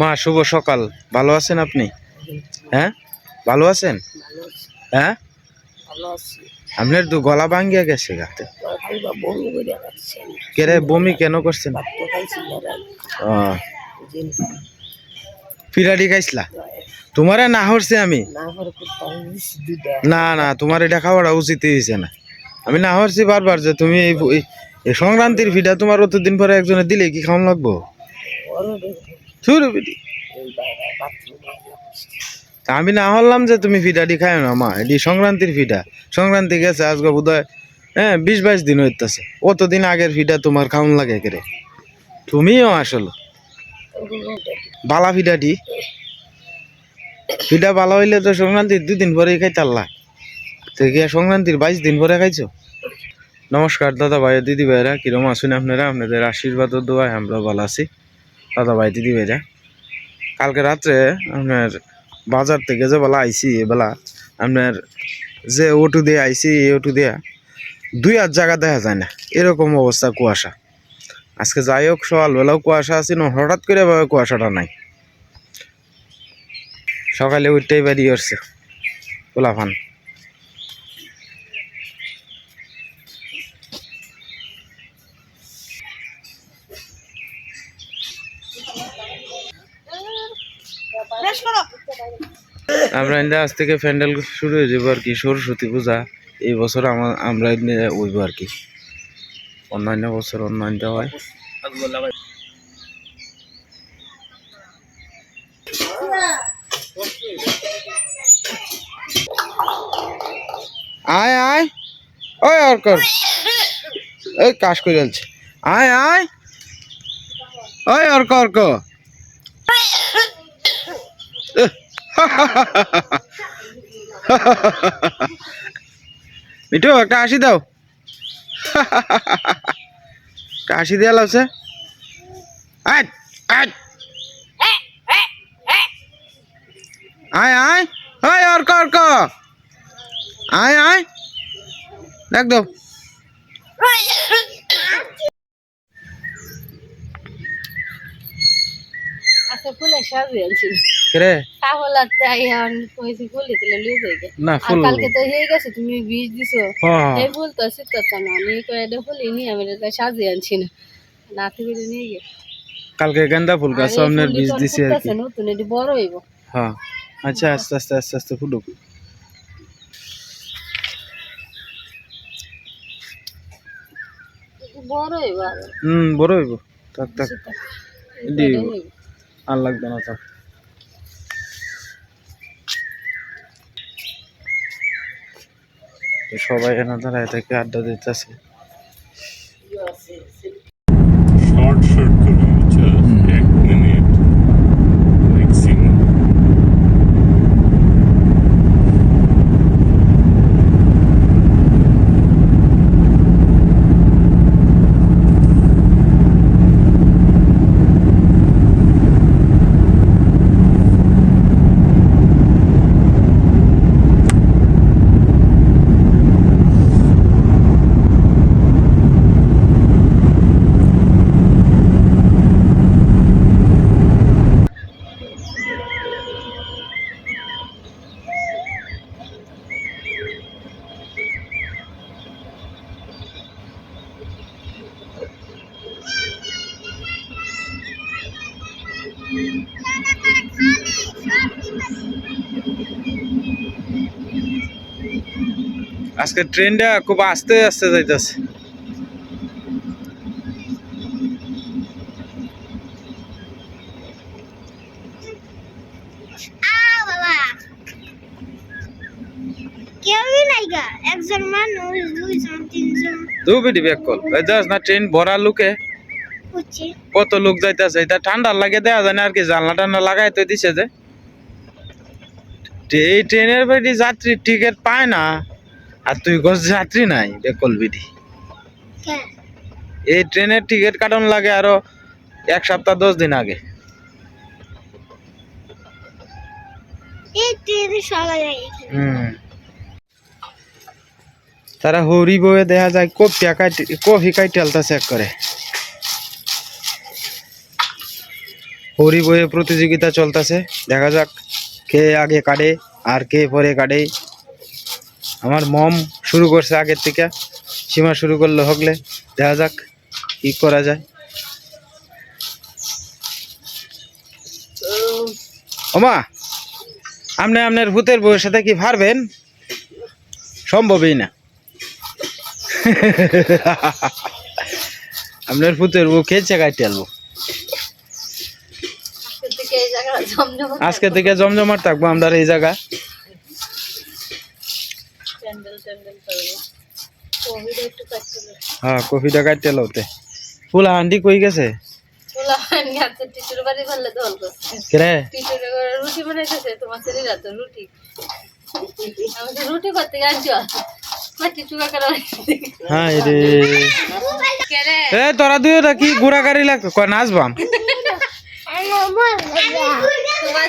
মা, শুভ সকাল। ভালো আছেন আপনি? হ্যাঁ? ভালো আছেন? হ্যাঁ? আপনার তো গলা ভাঙ্গিয়া গেছে গাতে। কেরে বমি কেন করছেন? পিরাডি খাইছিলা? তোমারে না হরছে আমি। না না, তোমার এটা খাওয়াটা উচিত হয়েছে না। আমি না হরছি বারবার যে তুমি এই সংক্রান্তির ফিটা তোমার অতদিন পরে একজনে দিলে কি খাওয়ান লাগবো? আমি না হলাম যে তুমি ফিটাটি খাই না, মা, এটি সংক্রান্তির ফিটা সংক্রান্তি গেছে, আজকে বোধ হয়, বিশ বাইশ দিন হইতেছে। অতদিন আগের ফিটা তোমার খাওয়ান লাগে কেরে তুমিও আসলো। বালা ফিটাটি ফিটা ভালো হইলে তো সংক্রান্তির দুদিন পরেই খাইতাল্লা। তো গিয়া সংক্রান্তির বাইশ দিন পরে খাইছো? নমস্কার দাদা ভাই, দিদি ভাইরা কিরম আছেন আপনারা? আপনাদের আশীর্বাদ ও দোয়ায় আমরা ভালো আছি। দাদা ভাই, দিদি ভাইরা। কালকে রাত্রে আপনার বাজার থেকে যে বেলা আইসি এবেলা আপনার যে ওটু দিয়ে আইসি এই অটো দিয়ে দুই হাত জায়গা দেখা যায় না। এরকম অবস্থা কুয়াশা। আজকে যাই হোক, সকালবেলাও কুয়াশা আছে, না হঠাৎ করে এভাবে কুয়াশাটা নাই। সকালে উঠতেই বেরিয়ে আসছে। পোলাফান আমরা আজ থেকে প্যান্ডেল শুরু হয়ে যাব আর কি, সরস্বতী পূজা। এই বছর আমার আমরা উইব আর কি। অন্যান্য বছর অন্যান্য হয়। আয় আয়। ওই আর কর ওই কাজ করে আয় আয়। ওই অর্ক অর্ক। মিঠু, একটা হাসি দাও। একটা হাসি দেওয়া লাগছে। আয় আয়। আয় আয় অর্ক আয় আয়। দেখ আচ্ছা ফুলে সাজিয়ে আনছিল রে তাহলে আর তাই আর কইছি ফুলে দিলে লিয়ে যাই গে। না আর ফুল কালকে তো হয়ে গেছে তুমি বীজ দিছো। হ্যাঁ। এই ফুল তো শীত না আমি কয়ে এটা ফুল নিয়ে আমি সাজিয়ে আনছি না। না থেকে নিয়ে গে কালকে গেন্দা ফুল গাছ ফুলটি বীজ দিছি আর কি। নতুন এটি বড় হইব। হ্যাঁ আচ্ছা আস্তে আস্তে আস্তে আস্তে ফুটুক বড় হইব হুম বড় হইব। থাক থাক। আর লাগবে না তো সবাই এখানে দাঁড়ায় থেকে আড্ডা দিতেছে। আজকে ট্রেনটা খুব আস্তে আস্তে যাইতেছে। বাবা। কেউই একজন মানুষ দুইজন তিনজন। দু ব্যাক কল। যাস না ট্রেন ভরা লোকে কত লোক যাইতেছে। এটা ঠান্ডার লাগে দেয়া যায় না আর কি জানলা টান্না লাগাই তো দিছে যে। এই ট্রেনের যাত্রী টিকিট পায় না। আর তুই গছ যাত্রী নাই? বেকল বিধি। হ্যাঁ। এই ট্রেনের টিকিট কাটন লাগে আরও এক সপ্তাহ দশ দিন আগে। তারা হরি বয়ে দেখা যায় কপি কাটি কফি কাইটে আলতা চেক করে। হরি বয়ে প্রতিযোগিতা চলতেছে। দেখা যাক কে আগে কাটে আর কে পরে কাটে। আমার মম শুরু করছে আগের থেকে। সীমা শুরু করলে হকলে দেখা যাক কি করা যায়। ওমা আপনি আপনার ভূতের বউয়ের সাথে কি পারবেন সম্ভবই না। আপনার ভূতের বউ খেয়েছে কাটতে আলবো। আজকে থেকে জমজমাট থাকব আমরা এই জায়গা। হ্যাঁ কফিটা কাটতে এলোতে ফুলা আন্টি কই গেছে? ওলা গেছে টিচুর বাড়ি ফেললে দল করছে। কে টিচুর রুটি বানাইতেছে তোমার ছেলে রাত রুটি। আমি তো রুটি করতে গেছি হ্যাঁ তোরা দুইটা কি ঘোরা গাড়ি লাগ কয় নাচবাম? তোমার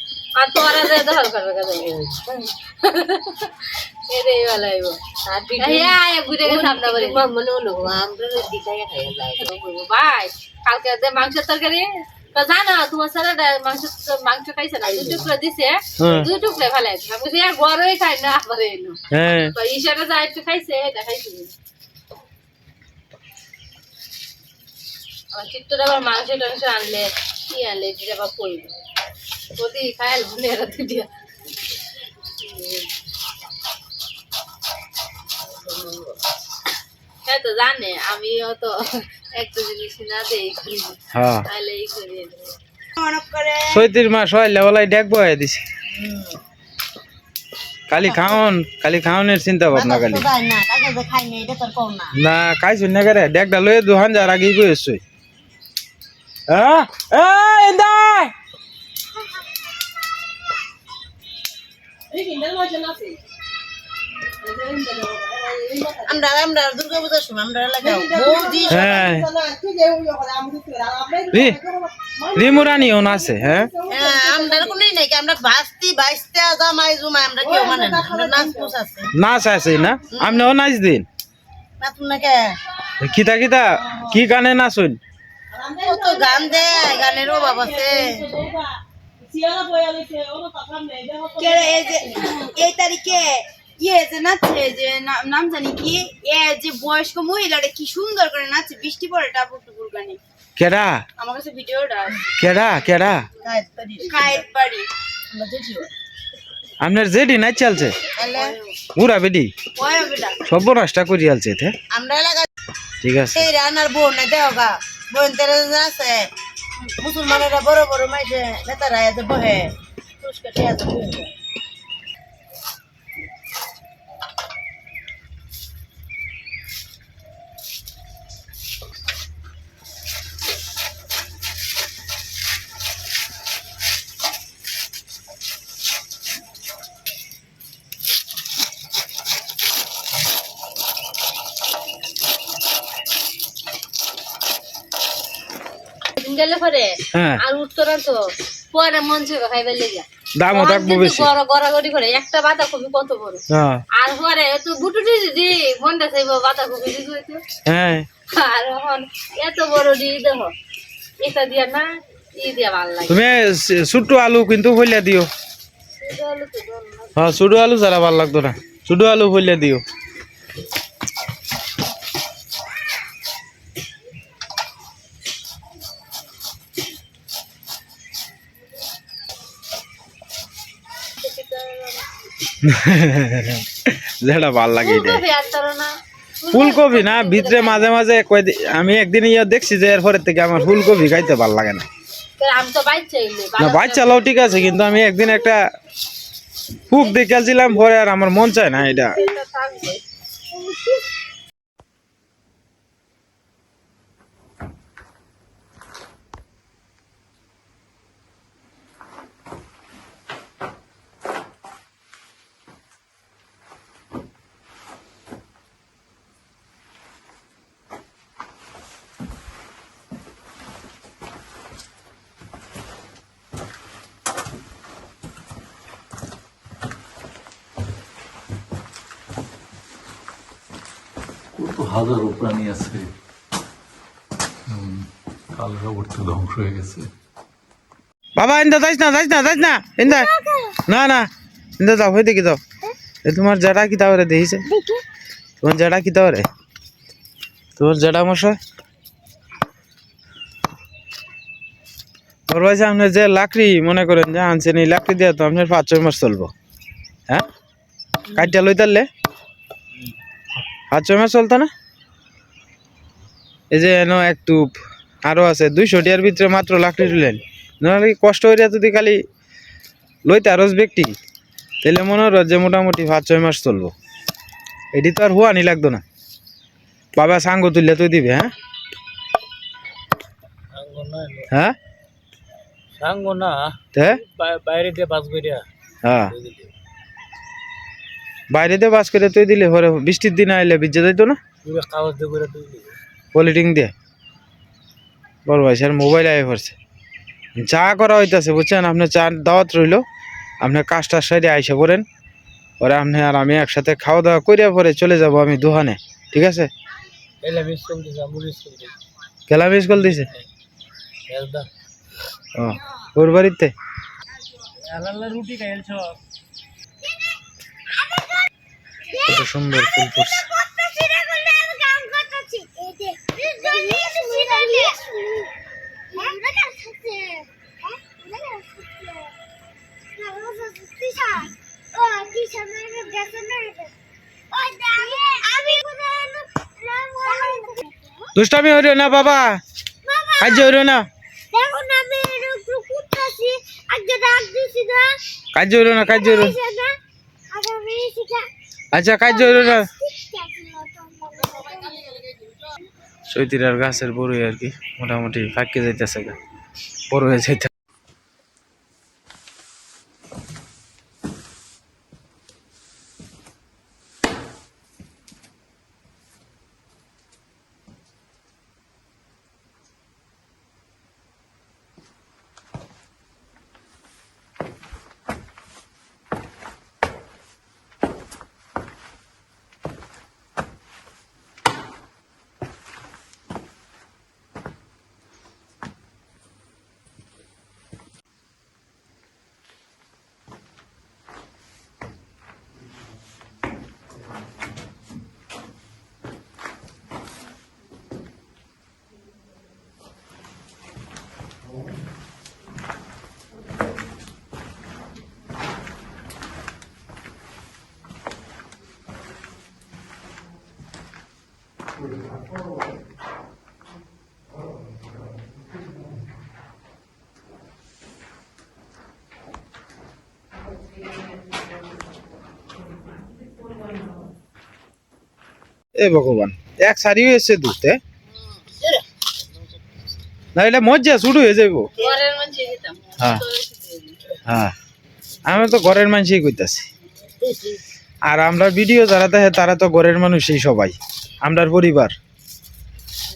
আর তোরা যে দখল করবে গা এরে ভালো আইব হ্যাঁ আয় ঘুরে গেছে আপনার বাড়ি। মনে হলো আমরা দিকাই খাই যাই ভাই কালকে যে মাংসের তরকারি তো জানো তোমার মাংস মাংস খাইছে না দুই টুকরো দিছে। হুম। দুই টুকরো ফেলাই আমি বলছি আর গরমই খাই না আবার এলো। হ্যাঁ। তো ইশারা যা একটু খাইছে এটা খাইছে। আমার চিত্তটা আবার মাংস টাংস আনলে কি আনলে যেটা আবার কইবে। ওদি খায়াল ভুলে এরা দিয়া হ্যাঁ তো জানে আমিও তো একটা জিনিস না দেই করি। হ্যাঁ। তাহলে এই করি। চৈতির মাস হয় লেবেলাই ডেক বয়ে দিছে। কালি খাওন কালি খাওনের চিন্তা ভাবনা কালি। না খাইছো না করে? ডেকটা লয়ে দুহান যার আগেই বয়েছই হ্যাঁ? এই আমরা আমরা দুর্গা পূজার সময় আমরা এলাকায় বৌদি হ্যাঁ। রিমুরানিও না আছে হ্যাঁ? হ্যাঁ, আমরা কোনই নাই কি, আমরা ভাস্তি ভাইস্তা জামাই জুমাই আমরা কেউ মানে না নাচ পুষ আছে। নাচ আছে না? আপনিও নাচ দিন? নাচুন না কে? কিতা কিতা? কি গানে নাচুন? কত গান দেয় গানের অভাব আছে। এই যে এই তারিখে ইয়ে যে নাচছে যে নাম জানি কি এ যে বয়স্ক মহিলাটা কি সুন্দর করে নাচছে বৃষ্টি পড়ে টাপুর টুপুর গানে কেডা আমার কাছে ভিডিওটা কেডা কেডা গায়ের বাড়ি। আপনার জেডি নাচ চলছে তাহলে বেডি বেটা সর্বনাশটা করি আলছে এলাকায় ঠিক আছে সেই রান্নার বোন না দেও গা বোন তেরে আছে মুসলমানেরা বড় বড় মাইসে নেতারা এত বহে পুরস্কার ঠিক আছে গেলে পরে হ্যাঁ। আর তো পরে মন ছিল খাইবার লেগে দামও থাকব বেশি। গড়াগড়ি করে একটা বাতা কবি কত বড়? হ্যাঁ। আর পরে তো বুটুটি দিদি মনটা চাইব বাতা কবি দিদি হ্যাঁ। আর এখন এত বড় দি দেখো এটা দিয়া না ই দিয়া ভালো লাগে। তুমি ছোট্ট আলু কিন্তু ফলিয়া দিও। হ্যাঁ ছোট আলু ছাড়া ভালো লাগতো না ছোট আলু ফলিয়া দিও। যেটা ভালো লাগে ফুলকপি না। ভিতরে মাঝে মাঝে আমি একদিন ইয়ে দেখছি যে এরপরে থেকে আমার ফুলকপি খাইতে ভালো লাগে না। এলে বাচ্চালাও ঠিক আছে কিন্তু আমি একদিন একটা ফুক দেখেছিলাম পরে আর আমার মন চায় না এটা থাকবে হাজারো প্রাণী আছে। কাল রবর্ত ধ্বংস হয়ে গেছে। বাবা ইন্দা যাইস না যাইস না যাইস না ইন্দা। না না ইন্দা যাও হয়ে দেখি যাও। তোমার জেডা কি রে দেখিছে? তোমার জেডা কি রে তোমার জেডা মশাই? ওর ভাইসে আপনার যে লাকড়ি মনে করেন যে আনছেন এই লাকড়ি দিয়ে তো আপনার পাঁচ ছয় মাস চলবো। হ্যাঁ? কাটিয়া লই তারলে পাঁচ ছয় মাস চলতো না? এই যে এনো এক টুপ আরও আছে দুইশো টিয়ার ভিতরে মাত্র লাকড়ি তুলেন। নাহলে কি কষ্ট হইয়া যদি খালি লইতে আরস ব্যক্তি? তাহলে মনে হলো যে মোটামুটি পাঁচ ছয় মাস চলবো। এটি তো আর হুয়ানি লাগতো না। বাবা সাঙ্গ তুললে তুই দিবে হ্যাঁ? হ্যাঁ? সাঙ্গ না বাইরে দিয়ে বাস করিয়া হ্যাঁ। বাইরে দিয়ে বাস করে তুই দিলে বৃষ্টির দিন আইলে ভিজে যাইতো না? কাগজ দিয়ে পলিটিং দিয়ে। বল ভাই, স্যার, মোবাইল আয় পড়ছে চা করা হইতাছে, বুঝছেন? আপনি চা, দাওয়াত রইল। আপনার কাজটা সাইডে আইসা পড়েন। পরে আপনি আর আমি একসাথে খাওয়া দাওয়া করিয়া পরে চলে যাব আমি দোকানে ঠিক আছে? এলে মিস করে দিছে। করে ওর বাড়িতে? সুন্দর ফুল ফুটছে। দুষ্টামি হইল না বাবা। কাজ হইল না। কাজ হইল না। কাজ হইল আচ্ছা কাজ হইল না। তো আর গাছের বড়ই আর কি মোটামুটি ফাঁকে যাইতেছে বড় হয়ে যাইতে এ ভগবান এক সারি হয়েছে দুতে না এটা মজ্জা শুরু হয়ে যাইব। হ্যাঁ। হ্যাঁ। আমি তো ঘরের মানুষই কইতাছি। আর আমরা ভিডিও যারা দেখে তারা তো ঘরের মানুষই সবাই। আমরার পরিবার।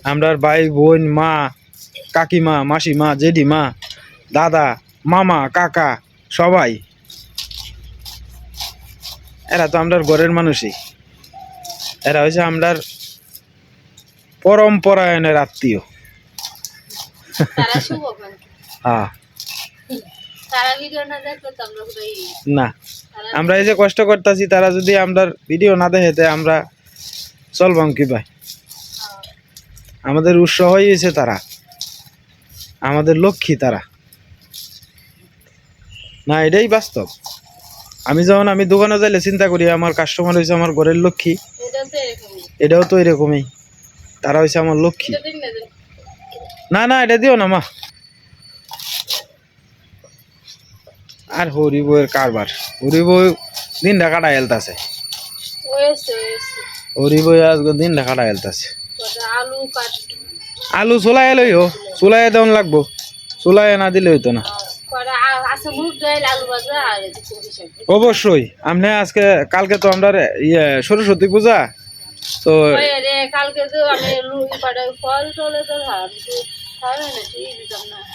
আমরার ভাই বোন মা কাকিমা মাসিমা জেঠিমা দাদা মামা কাকা সবাই। এরা তো আমরার ঘরের মানুষই। এরা হয়েছে আমরার পরম্পরায়ণের আত্মীয়। হ্যাঁ। না আমরা এই যে কষ্ট করতেছি তারা যদি আমরা ভিডিও না দেখে তে আমরা চলবাম কি ভাই? আমাদের উৎস হয়েছে তারা। আমাদের লক্ষ্মী তারা। না এটাই বাস্তব। আমি যখন আমি দোকানে যাইলে চিন্তা করি আমার কাস্টমার হয়েছে আমার ঘরের লক্ষ্মী। এটাও তো এরকমই। তারা হয়েছে আমার লক্ষ্মী। না না এটা দিও না মা। আর হরি বইয়ের কারবার। হরি বই দিন ঢাকাটা ওয়েছে হরি বই আজকে দিন ঢাকাটা এলতাছে কটা আলু চুলাই লই হো চুলাই দেওয়ান লাগবো। চুলাই না দিলে হইতো না। অবশ্যই। আপনি আজকে কালকে তো আমরা ইয়ে সরস্বতী পূজা। তো ওই রে কালকে তো আমি ফল টলে তো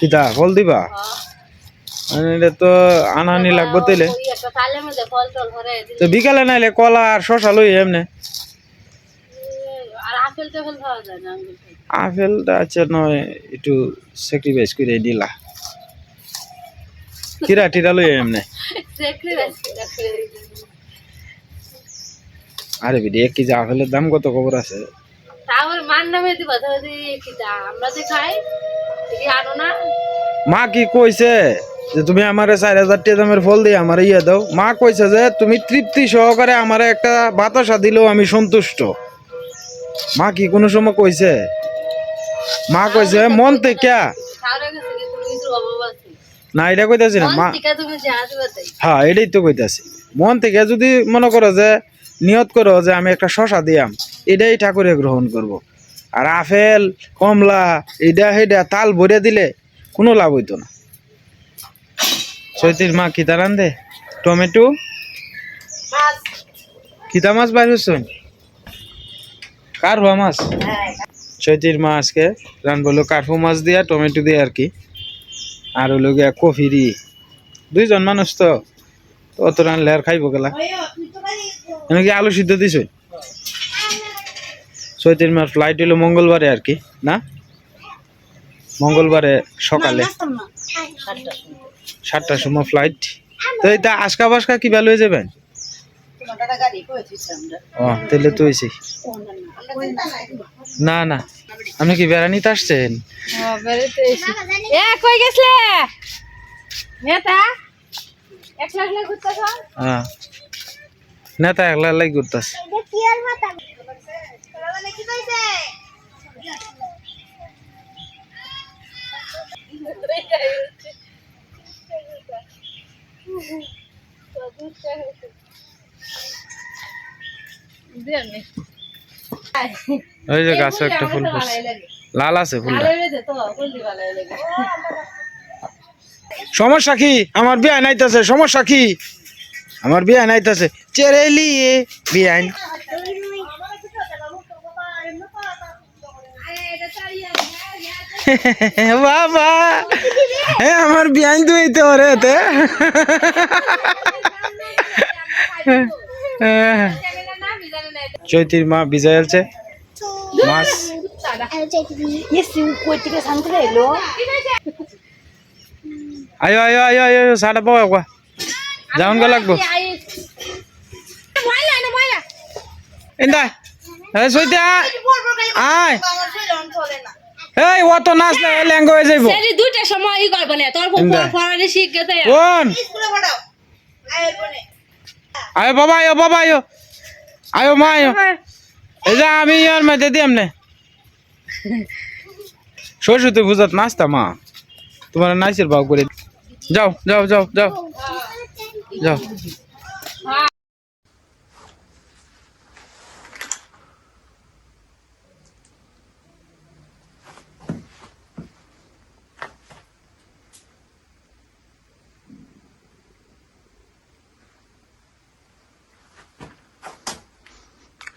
কিতা ফল দিবা? হ্যাঁ। এটা তো আনানি লাগবো তাইলে। তো বিকালে নাইলে কলা আর শশা লই এমনি আপেলটা আছে নয় একটু স্যাক্রিফাইস করে দিলা। কিরা টিরা লই এমনে। আরে বিডি এক কেজি আপেলের দাম কত খবর আছে? তারপর মান নামে দিবা তাহলে কি আমরা যে খাই কি আনো না। মা কি কইছে যে তুমি আমারে চার হাজার টাকা দামের ফল দিয়ে আমার ইয়ে দাও? মা কইছে যে তুমি তৃপ্তি সহকারে আমারে একটা বাতাসা দিলেও আমি সন্তুষ্ট। মা কি কোনো সময় কইছে? মা কইছে মন থেকে না এটা কইতাছি না মা। হ্যাঁ এটাই তো কইতাছি। মন থেকে যদি মনে করো যে নিয়ত করো যে আমি একটা শশা দিয়াম এটাই ঠাকুরে গ্রহণ করব। আর আপেল কমলা এটা সেটা তাল ভরে দিলে কোনো লাভ হইতো না। চৈতির মা কিতা রান্ধে? টমেটো? কিতা মাছ বাইর হচ্ছেন কার মাছ? চৈতির মা আজকে রান বলল কার্ফু মাছ দিয়া টমেটো দিয়ে আর কি। আর হলো গিয়া কফিরি। দুইজন মানুষ তো অত রানলে আর খাইব গেলা কি আলু সিদ্ধ দিছ? চৈতির মার ফ্লাইট হলো মঙ্গলবারে আর কি, না? মঙ্গলবারে সকালে। সাতটার সময় ফ্লাইট তো এটা আজকা বাসকা কি হয়ে যাবেন তোমার দাদা গাড়ি কই থুইছে আমরা ও তাহলে তো হয়েছি। না না আপনি কি বেড়ানিতে আসছেন? এ কই গেছলে? নেতা একলা একলা ঘুরতেছ? হ্যাঁ। নেতা একলা একলাই ঘুরতেছে। কি আর মাথা কি কইছে দেমনি ওই যে গাছে একটা ফুল ফুটছে। লাল আছে তো লাগে। সমস্যা কি? আমার বিয়ে নাইতেছে সমস্যা কি? আমার বিয়ে নাইতেছে চেরেলি বিয়ে বাবা! হ্যাঁ আমার বিয়ান দুইতে ওরে তে চৈতির মা বিজয় আছে মাছ আয়ো আয়ো আয়ো আয়ো সাড়ে পাওয়া কোয়া যাওন গা লাগবো। এ সইতে আয়। এই ও তো নাচলে ল্যাঙ্গ হয়ে যাইব। দুইটা সময় ই করবে না? তোর পড়ালে শিখ গেছে। কোন স্কুলে পড়াও আয় বাবা আয়ো বাবা আয়ো। আয়ো মা আয়ো। এই যে আমি ইয়ার মধ্যে দিয়াম নে সরস্বতী পূজাত নাচতা মা? তোমার নাচের ভাব করে যাও যাও যাও যাও। যাও।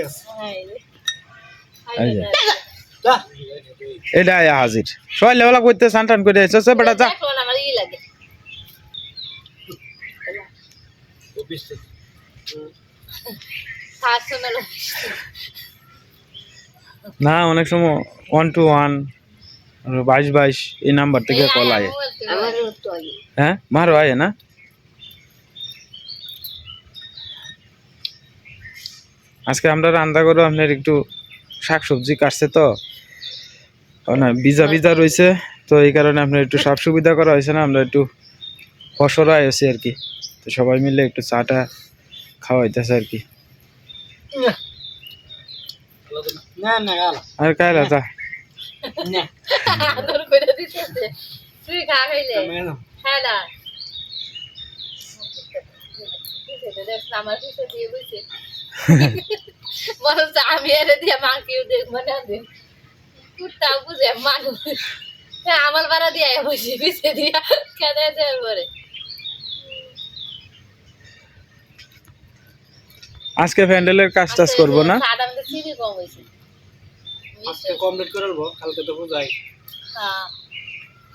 আছে। এই যে। এই যে। যা। এটা হাজির। সবাই লেবেলা করতে সান টান করে এসেছে বেটা যা। দেখো না, আমার ই লাগে। না, অনেক সময় ওয়ান টু ওয়ান বাইশ বাইশ, এই নাম্বার থেকে কল আয়। হ্যাঁ? মারো আয় না? আজকে আমরা রান্না করো আপনার একটু শাক সবজি কাটছে তো। না ভিজা ভিজা রয়েছে, তো এই কারণে আপনার একটু সব সুবিধা করা হয়েছে না, আমরা একটু ফসরা আছি আর কি। তো সবাই মিলে একটু চাটা খাওয়াইতেছে আর কি। না না গেল। আর কাইলা তা না। আদর করে দিতেছে তুই খা খাইলে। ম্যাডাম হ্যাঁ আমার আমি এর দিয়ে মাকেও বুঝে মানুষ। হ্যাঁ, বাড়া দিয়ে বসে পিছে দিয়া খেতে দেওয়ার পরে আজকে প্যান্ডেলের কাজ টাজ করব না? আজকে কমপ্লিট করে নেব কালকে তো পূজাই। হ্যাঁ।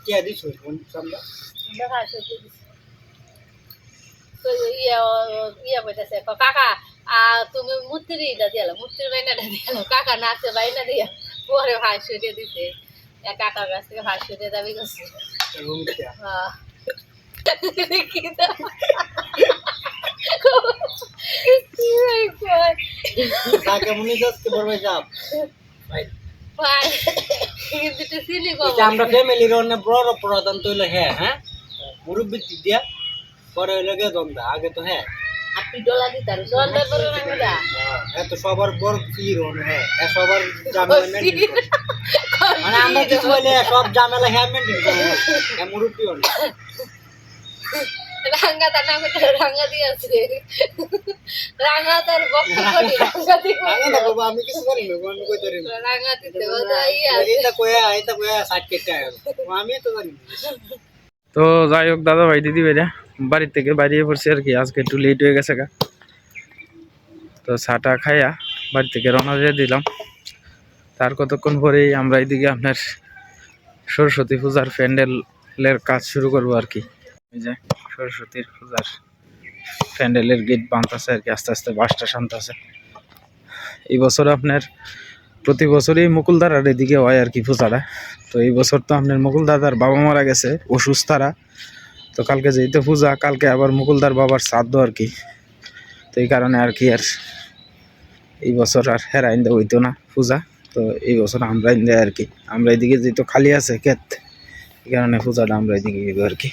কে দিস কোন ইয়া ইয়া কইতাছে কাকা আ তুমি মূর্তির ইটা দিয়ালো মূর্তির বাইনাটা দিয়ালো কাকা নাচে বাইনা দিয়া পরে ভাই দিছে। এক কাকার কাছ থেকে ভাই শুটে দাবি করছে হ্যাঁ। কি কাকে মনে যাচ্ছে বড় যাব আমরা ফ্যামিলির অনেক বড় প্রধান তো হইল হ্যাঁ হ্যাঁ? মুরব্বী দিয়া পরে হইল গে আগে তো হ্যাঁ। পরে হ্যাঁ তো সবার বড় ফির হ্যাঁ হ্যাঁ সবার মানে আমরা কিছু সব ঝামেলা হ্যাঁ মেনটেন হ্যাঁ মুরব্বী হন রাঙ্গা তার নাম হচ্ছে রাঙ্গা দিয়ে আছে। রাঙ্গা তার বক্তব্য করি রাঙ্গা দিয়ে আগে না আমি কিছু করি না আমি কই করি রাঙ্গা দিতে বলতে এটা কয়া এটা কয়া সাইড কেটে আমি তো জানি তো যাই হোক দাদা ভাই দিদি ভাইরা বাড়ির থেকে বাইরে পড়ছি আর কি। আজকে একটু লেট হয়ে গেছে গা। তো চাটা খাইয়া বাড়ি থেকে রওনা দিয়ে দিলাম। তার কতক্ষণ পরেই আমরা এইদিকে আপনার সরস্বতী পূজার প্যান্ডেলের কাজ শুরু করব আর কি। এই যে সরস্বতীর পূজার প্যান্ডেলের গেট বাঁধতেছে আর কি, আস্তে আস্তে বাসটা শান্তাছে এই বছর আপনার, প্রতি বছরই মুকুলদারার এদিকে হয় আর কি পূজাটা। তো এই বছর তো আপনার মুকুলদাদার বাবা মারা গেছে অসুস্থ তারা তো কালকে যেহেতু পূজা, কালকে আবার মুকুলদার বাবার শ্রাদ্ধ আর কি। তো এই কারণে আর কি আর এই বছর আর হেরা ইন্দা হইতো না পূজা। তো এই বছর আমরা ইন্দা আর কি। আমরা এদিকে যেহেতু খালি আছে ক্ষেত, এই কারণে পূজাটা আমরা এদিকে আর কি।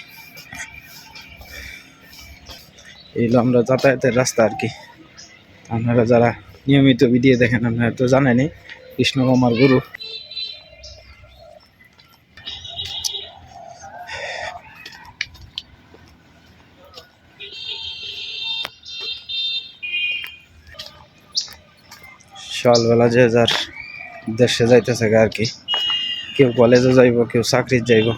এইগুলো আমরা যাতায়াতের রাস্তা আর কি। আপনারা যারা নিয়মিত ভিডিও দেখেন, আপনারা তো জানেনই কৃষ্ণকুমার গুরু। সকালবেলা যে যার দেশে যাইতেছে আর কি। কেউ কলেজে যাইব, কেউ চাকরির যাইব।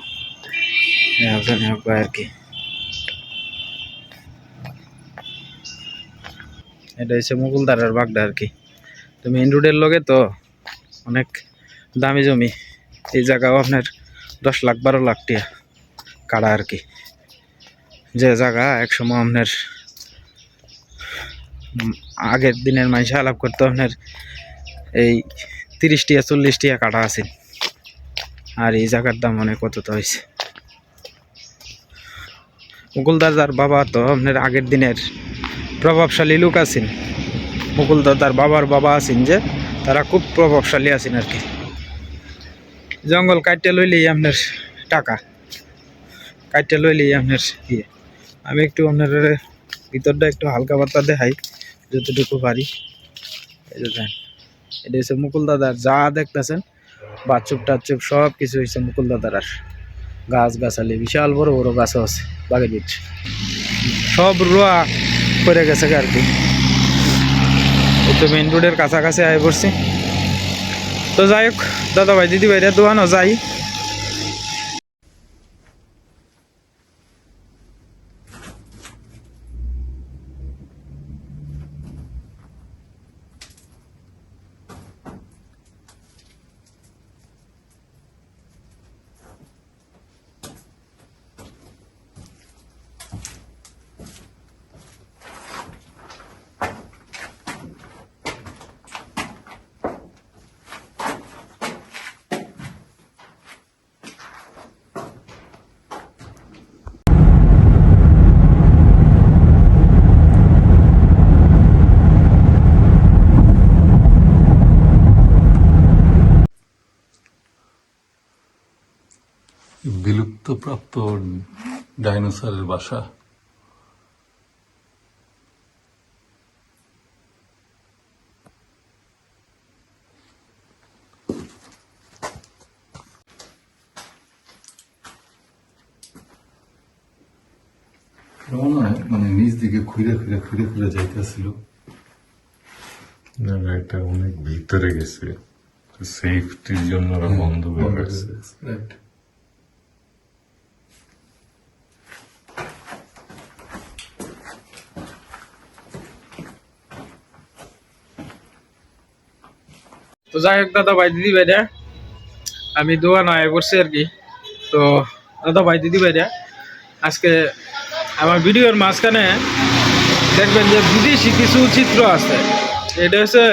আর কি। এটা হচ্ছে মুকুলদারের বাগদা আর কি। তো মেইন রোডের লগে তো অনেক দামি জমি। এই জায়গাও আপনার দশ লাখ, বারো লাখ টিয়া কাড়া আর কি। যে জায়গা একসময় আপনার আগের দিনের মানুষে আলাপ করতো আপনার এই তিরিশ টিয়া, চল্লিশ টিয়া কাটা আছে। আর এই জায়গার দাম অনেক কত তো হয়েছে মুকুলদার যার বাবা তো আপনার আগের দিনের প্রভাবশালী লোক আছেন। মুকুল দাদার বাবার বাবা আছেন যে, তারা খুব প্রভাবশালী আছেন আর কি। জঙ্গল কাটতে লইলেই আপনার টাকা। কাটতে লইলেই আপনার ইয়ে। আমি একটু আপনার ভিতরটা একটু হালকা পাতলা দেখাই, যতটুকু পারি। এই যে এটা হচ্ছে মুকুল দাদার যা দেখতেছেন বাচ্চুপ টাচ্চুপ সব কিছু হয়েছে মুকুল দাদার আর। গাছ গাছালি, বিশাল বড় বড় গাছও আছে বাগের বিচ সব রোয়া পড়ে গেছে আর কি। তো মেন রোডের কাছাকাছি আয় পড়ছি। তো যাই হোক দাদা ভাই দিদি ভাইরা দোয়ানো যাই। ডাইনোসরের বাসা। মনে মানে নিচ দিকে খুঁড়ে খুঁড়ে খুঁড়ে খুঁড়ে যাইতেছিল। না অনেক ভিতরে গেছে। সেফটির জন্য ওরা বন্ধ হয়ে গেছে রাইট তো যাই হোক, দাদা ভাই, দিদি ভাইরা, আমি দোকান আয় করছি আর কি। তো দাদা ভাই, দিদি ভাইরা, আজকে আমার ভিডিওর মাঝখানে দেখবেন যে বিদেশি কিছু চিত্র আছে। এটা হচ্ছে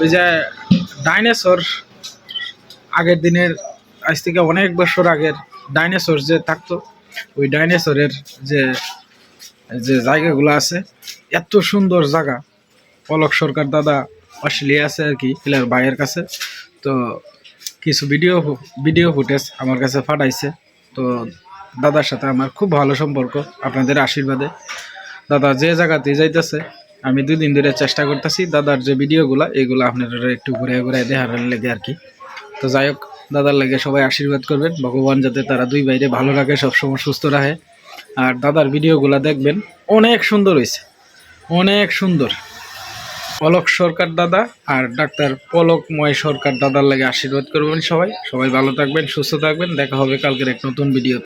ওই যে ডাইনোসর আগের দিনের, আজ থেকে অনেক বছর আগের ডাইনোসর যে থাকতো, ওই ডাইনোসরের যে যে জায়গাগুলো আছে, এত সুন্দর জায়গা। পলক সরকার দাদা অস্ট্রেলিয়া আছে আর কি প্লেয়ার ভাইয়ের কাছে। তো কিছু ভিডিও ভিডিও ফুটেজ আমার কাছে ফাটাইছে তো দাদার সাথে আমার খুব ভালো সম্পর্ক, আপনাদের আশীর্বাদে। দাদা যে জায়গাতে যাইতেছে, আমি দুই দিন ধরে চেষ্টা করতেছি দাদার যে ভিডিওগুলো এগুলো আপনারা একটু ঘুরে ঘুরে দেখার লেগে আর কি। তো যাই হোক, দাদার লাগে সবাই আশীর্বাদ করবেন, ভগবান যাতে তারা দুই বাইরে ভালো রাখে, সবসময় সুস্থ রাখে। আর দাদার ভিডিওগুলো দেখবেন, অনেক সুন্দর হয়েছে অনেক সুন্দর। পলক সরকার দাদা আর ডাক্তার পলকময় সরকার দাদার লাগে আশীর্বাদ করবেন সবাই। সবাই ভালো থাকবেন, সুস্থ থাকবেন। দেখা হবে কালকের এক নতুন ভিডিও